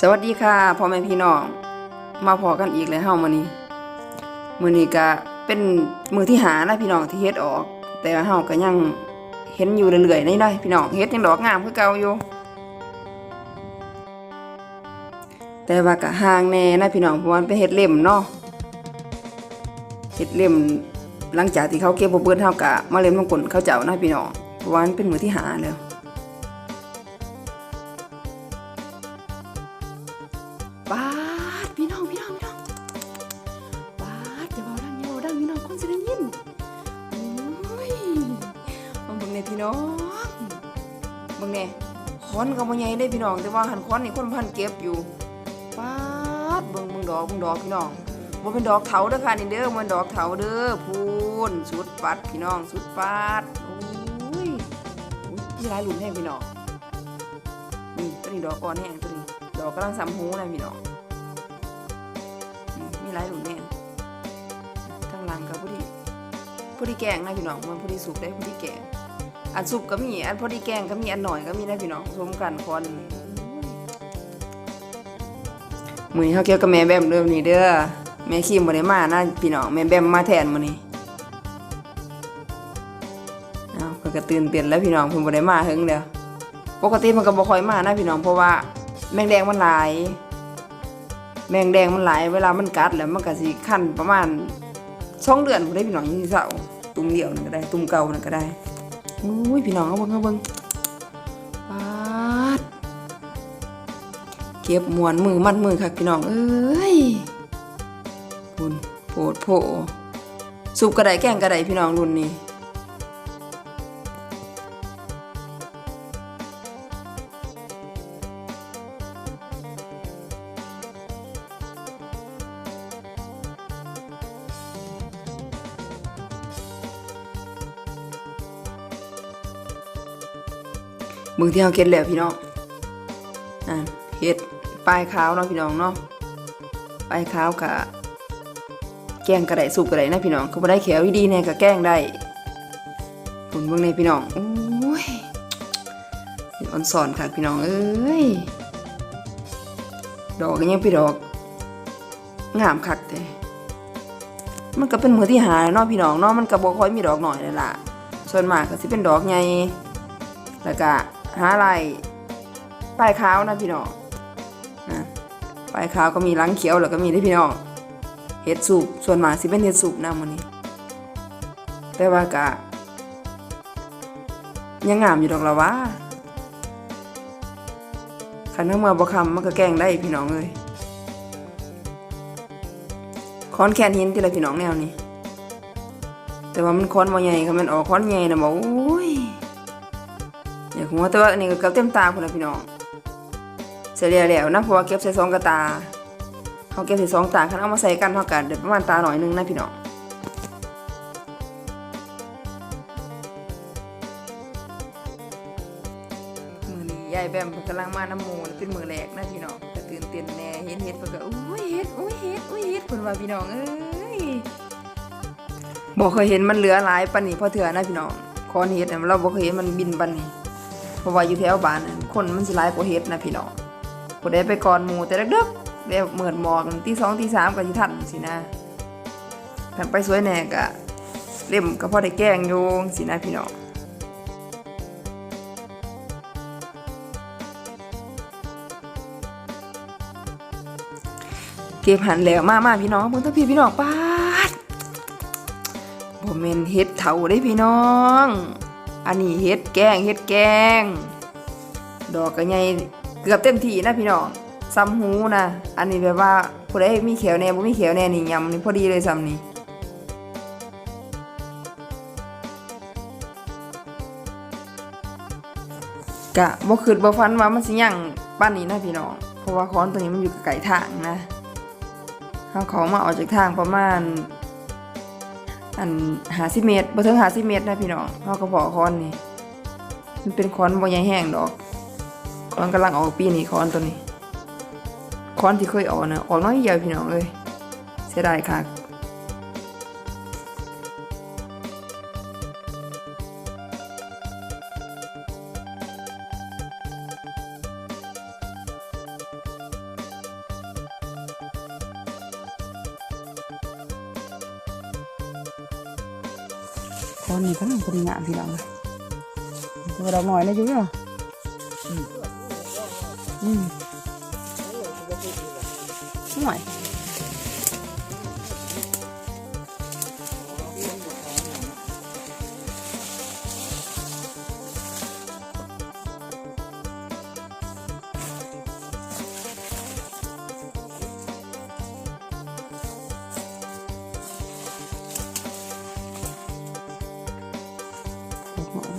สวัสดีค่ะพ่อแม่พี่น้อง มาพอกันอีกแล้วเฮามื้อนี้มื้อนี้ก็เป็นมือที่หานะพี่น้องที่เฮ็ดออก แต่ว่าเฮาก็ยังเห็นอยู่เรื่อยๆนี่ได้พี่น้องเฮ็ดยังดอกงามคือเก่าอยู่ แต่ว่าก็ห่างแน่นะพี่น้องเพราะวันเป็นเฮ็ดเล่มเนาะเฮ็ดเล่มหลังจากที่เขาเก็บบ่เบิดเฮาก็มาเล่มน้ำกลเขาเจ้านะพี่น้องเพราะว่ามันเป็นมือที่หาแล้ว ก็บ่ใหญ่ได้พี่น้อง แต่ว่าหันค้อนนี่คนพันเก็บอยู่ปาดเบิ่งเบิ่งดอกเบิ่งดอกพี่น้องบ่เป็นดอกเถาเด้อค่ะนี่เด้อมันดอกเถาเด้อพูนสุดปัดพี่น้องสุดปัดโอ้ยอุ้ยพี่หลายหลุมแห้งพี่น้องนี่ตัวนี้ดอกอ่อนแห้งตัวนี้ดอกกำลังซ้ำหูนะพี่น้องอืมมีหลายหลุมเนี่ยทางหลังกับพอดีพอดีแกงนะพี่น้องมันพอดีสุกได้พอดีแกง อันสุกก็มี อันพอดีแกงก็มี อันหน่อยก็มีนะพี่น้องรวมกันคอนมือนี้เขาเกี่ยวกับแม่แบมเริ่มนี้เด้อ แม่ขี้บ่ได้มานะพี่น้องแม่แบมมาแทนมื้อนี้อ้าเพิ่นก็ตื่นเต้นแล้วพี่น้องเพิ่นบ่ได้มาเฮิงแล้วปกติมันก็บ่ค่อยมานะพี่น้องเพราะว่าแมงแดงมันหลาย แมงแดงมันหลายเวลามันกัดแล้วมันก็สิคันประมาณสองเดือนพุ่ได้พี่น้องยังสิเศร้าตุ่มเดียวนั่นก็ได้ ตุ่มเก่านั่นก็ได้ อุ้ยพี่น้องเอาเบิ่งเอาเบิ่งปาดเก็บมวนมือมัดมือค่ะพี่น้องเอ้ยปุ่นโผดโผสุกกระไดแกงกระไดพี่น้องรุ่นนี้ มือที่เราเก็ดแล้วพี่น้องอ่าเห็ดปลายขาวเนาะพี่น้องเนาะปลายขาวกะแกงกระไดสุกกระไดนะพี่น้องก็บ่ได้แขวดีๆแน่ก็แกงได้ผลเบิ่งในพี่น้องโอ้ยเห็ดอ่อนสอนค่ะพี่น้องเอ้ยดอกยังพี่ดอก งามคักแต่มันก็เป็นมือที่หาเนาะพี่น้องเนาะมันก็บ่ค่อยมีดอกหน่อยเลยล่ะ ส่วนมากก็สิเป็นดอกใหญ่แล้วก็ หาลายป้ายขาวนะพี่น้องนะป้ายขาวก็มีหลังเขียวแล้วก็มีได้พี่น้องเห็ดสูบส่วนมากสิเป็นเห็ดสูบนะมันนี้ แต่ว่ากะยังงามอยู่ดอกละวะคันทั้งเมื่อบ่คำมันก็แกล้งได้พี่น้องเลยค้อนแคนหินที่ละพี่น้องแนวนี้แต่ว่ามันค้อนบ่ใหญ่ค่ะมันออกค้อนใหญ่นะบอกโอ้ย หัวแต่ว่าอันนี้ก็เกือบเต็มตาพุ่นะพี่น้องเสียแล้วแล้วนะเพราะว่าเก็บใส่สองกระตาเขาเก็บใส่สองตาคันเอามาใส่กันเท่ากันเดี๋ยวประมาณตาหน่อยนึงนะพี่น้องมือนี้ยายแบมกำลังมาน้ำมูลเป็นมือแรกนะพี่น้องก็ตื่นเต้นแน่เห็นเห็ดเพนก็อุ้ยเห็ดอุ้ยเห็ดอุ้ยเห็ดเพิ่นว่าพี่น้องเอ้ยบ่เคยเห็นมันเหลือหลายปานนี้พอเถื่อนะพี่น้องคอนเห็ดน่เราบ่เคยเห็นมันบินปานนี้ เพราะว่าอยู่แถวบ้านคนมันสิหลายกว่าเฮ็ดนะพี่น้องผู้ใดไปก่อนหมู่แต่เด็กๆแล้วเหมือนหมอกตีสองตีสามก็สิทันสินะถ้าไปสวยแน่ก็เล่มก็พอได้แกล้งอยู่สินะพี่น้องเก็บหันแล้วมามาพี่น้องเพิ่นต้องพี่พี่น้องปาดบ่แม่นเฮ็ดเฒ่าเด้พี่น้อง อันนี้เฮ็ดแกงเฮ็ดแกง ดอกก็ใหญ่เกือบเต็มที่นะพี่น้องซ้ำหูนะ อันนี้แบบว่าผู้ใดมีเขียวแน่บ่มีเขียวแน่นี่ยำนี่พอดีเลยซ้ำนี่กะบ่คิดบ่ฝันว่ามันสิยั่งปานนี้นะพี่น้อง เพราะว่าค้อนตัวนี้มันอยู่ไกลทางนะเฮาเขามาออกจากทางประมาณ อันหาสิเมตรบ่ถึงหาสิเมตรนะพี่น้องเขาก็พอคอนนี่มันเป็นคอนบ่ใหญ่แห้งดอกคอนกำลังออกปีนี้คอนตัวนี้คอนที่เคยออกนะออกน้อยเดียวพี่น้องเอ้ยเสียดายค่ะคอนนี่ก็ ลังพอดีงามพี่น้องเลยแต่ว่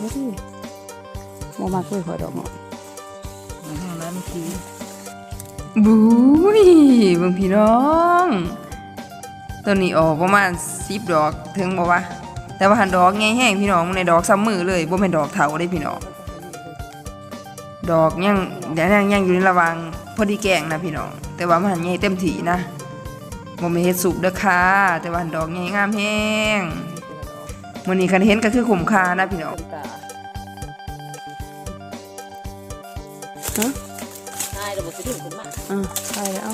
ม่ดีบ่มาคุยขอยดอกหน่อยนั้นคือบุ้ยเบิ่งพี่น้อง ตัวนี้ออกประมาณสิบดอกถึงบ่วะแต่ว่าหันดอกไงแห้งพี่น้องในดอกซ้ำมือเลยบ่แม่นดอกเถาได้พี่น้องดอกยังเดี๋ยวยังยังอยู่ในระว่างพอดีแกงนะพี่น้อง แต่ว่ามันหันใหญ่เต็มที่นะบ่แม่เฮ็ดสุกเด้อค่ะ แต่ว่าหันดอกใหญ่งามแฮงมื้อนี้คันเห็นก็คือคุ้มค่านะพี่น้อง ตาฮะนายระบบสิถึงขึ้นมาอ่าใช่แล้ว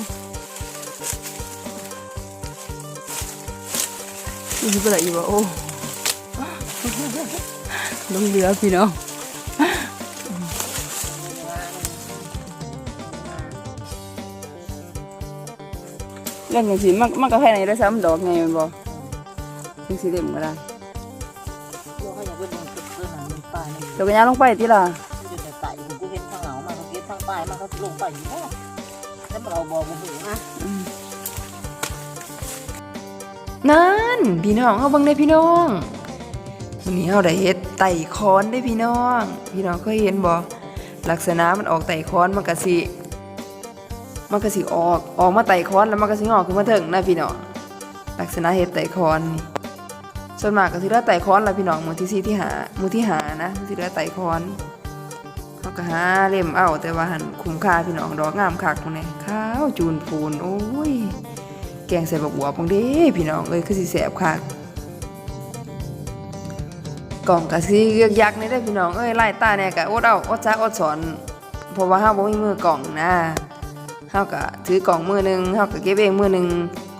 นี่คืออะไรอยู่วะโอ้ลงเรือพี่น้อง ปลายมันก็ลงไปอยู่แล้วแล้วเราบอกมันหูนะอืมนั่นพี่น้องเอาบิ่งได้พี่น้องวันนี้เราได้เฮ็ดไต่คอนได้พี่น้อง พี่น้องเคยเห็นบ่ลักษณะมันออกไต่คอนมันก็สิมันก็สิออกออกมาไต่คอนแล้วมันก็สิงอกขึ้นมาถึงนะพี่น้องลักษณะเฮ็ดไต่คอนนี่ส่วนมากก็สิเลือไต่คอนละพี่น้องมือที่สี่ที่หามือที่หานะมันสิเลือไต่คอน เขาก็หาเล่มเอาแต่ว่าหันคุ้มค่าพี่น้องดอกงามคักพวกนี้ขาวจูนพูนโอ้ย แกงใส่บักบัวบังเด้พี่น้องเอ้ยคือสิแสบคักกล่องก็สิเยือกยักนี่ได้พี่น้องเอ้ยไล่ตาเนี่ยก็อดเอาอดจักอดสอนเพราะว่าเฮาบ่มีมือกล่องนะเฮาก็ถือกล่องมือหนึงเฮาก็เก็บเองมือหนึง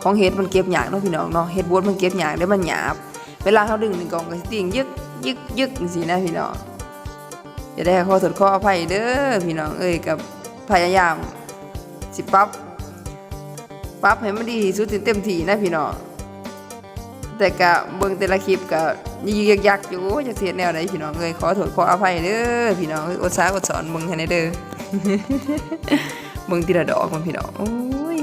ของเฮ็ดมันเก็บยากเนาะพี่น้องเนาะเฮ็ดบดมันเก็บยากเด้อมันหยาบ เวลาเฮาดึงหนึ่งกล่องก็สิติ่งยึกยึกยึกจังซี่นะพี่น้อง จะได้ขอโทษขออภัยเด้อพี่น้องเอ้ยกับพยายามสิปรับปรับให้มันดีสุดเต็มที่นะพี่น้องแต่กะเบิ่งแต่ละคลิปกะยิกยักอยู่จะเสียแนวใดพี่น้องเอ้ยขอโทษขออภัยเด้อพี่น้องอดสาอดสอนเบิ่งให้ได้เด้อเบิ่งทีละดอกมันพี่น้องโอ้ย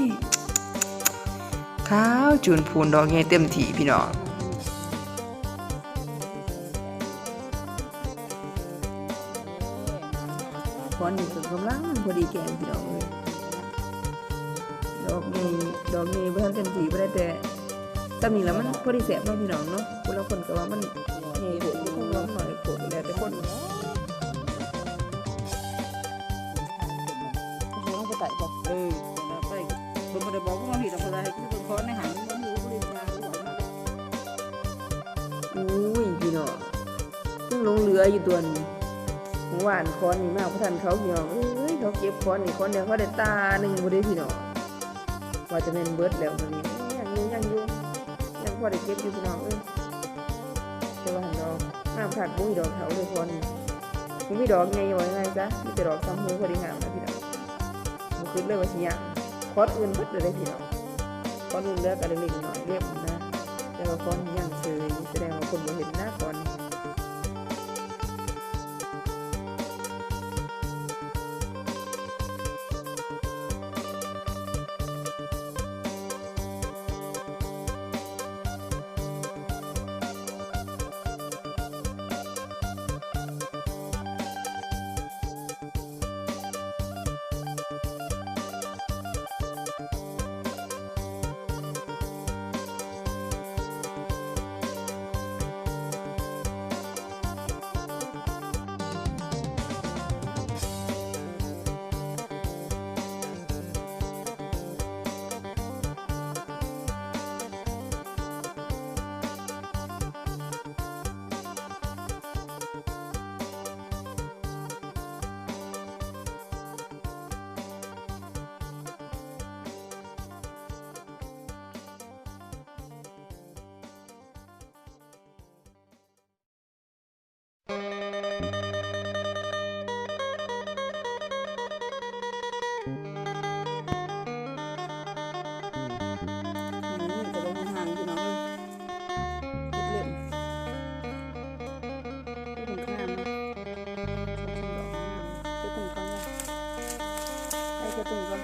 ขาวจูนพูนดอกใหญ่เต็มที่พี่น้อง คอนนี่ก็กำลังมันพอดีแกงพี่น้องเอ้ยดอกนี้ดอกนี้เพื่อนเต็มที่บ่ได้แต่ตำนี้แล้วมันพอดีแสบเนาะพี่น้องเนาะคนละคนก็ว่ามันใหญ่โผล่คงร้องหน่อยโผล่แล้วแต่คนร้องไปไต่บอกเออไปเบิ่งบ่ได้บอกว่าผิดอะไรคือเบิ่งคอนในหันมันอยู่บริเวณยางหรือว่าอุ้ยพี่น้องยังลงเรืออยู่ตัวนี้ เมื่อวานคอนนี่มากพระทันเขาพี่น้องเอ้ยเขาเก็บคอนนี่คอนเดียวเขาได้ตาหนึ่งบ่ได้พี่น้องว่าจะเป็นเบิร์ดแล้วมันนี้ยังอยู่ยังอยู่ยังพอได้เก็บอยู่พี่น้องเอ้ยแต่ว่าหันดอกน้ำขาดบุ้ยดอกเขาเลยคอนนี่มันมีดอกไงอยู่ไงจ๊ะมีแต่ดอกซ้ำหูพอดีงามนะพี่น้องมันขึ้นเลยว่าสิยะคอร์สอื่นเพิ่เลยได้พี่น้องคอร์สอื่นเลือกกันเล็กๆหน่อยเรียบนะแต่ว่าคอนี้ยังเฉยแสดงว่าคนบ่เห็นหน้าคอร์ สนี้ปรุงก่อน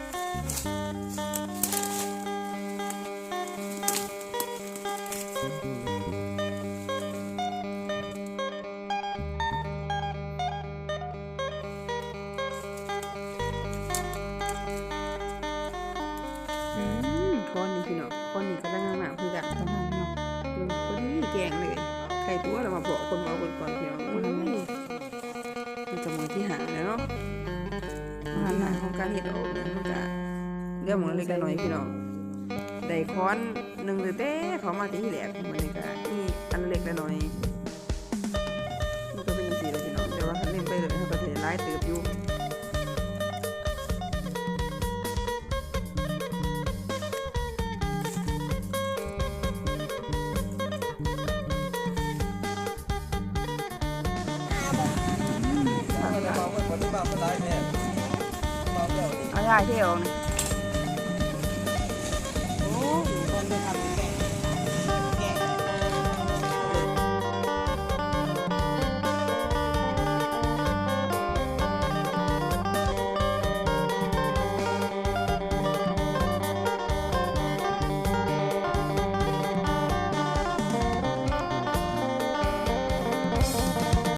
คนนี้พี่น้องคนนี่กำลังงามคือกันกำลังเนาะเบิ่งพอดีแกงเลยไข่ตัวเรามาบอกคนมาเอาคนก่อน อาหารของการเห็ดโอ๊กเนี่ยมันก็เรื่องหมองเล็กน้อยพี่น้องได้ค้อนหนึ่งหรือเต้เขามาที่แหลกมันนี่ก็นี่อันเล็กน้อยมันก็เป็นสีเลยพี่น้องแต่ว่าคันเล่นไปเลยเขาก็จะไล่เติบ อยู่ายเที่ยวนี่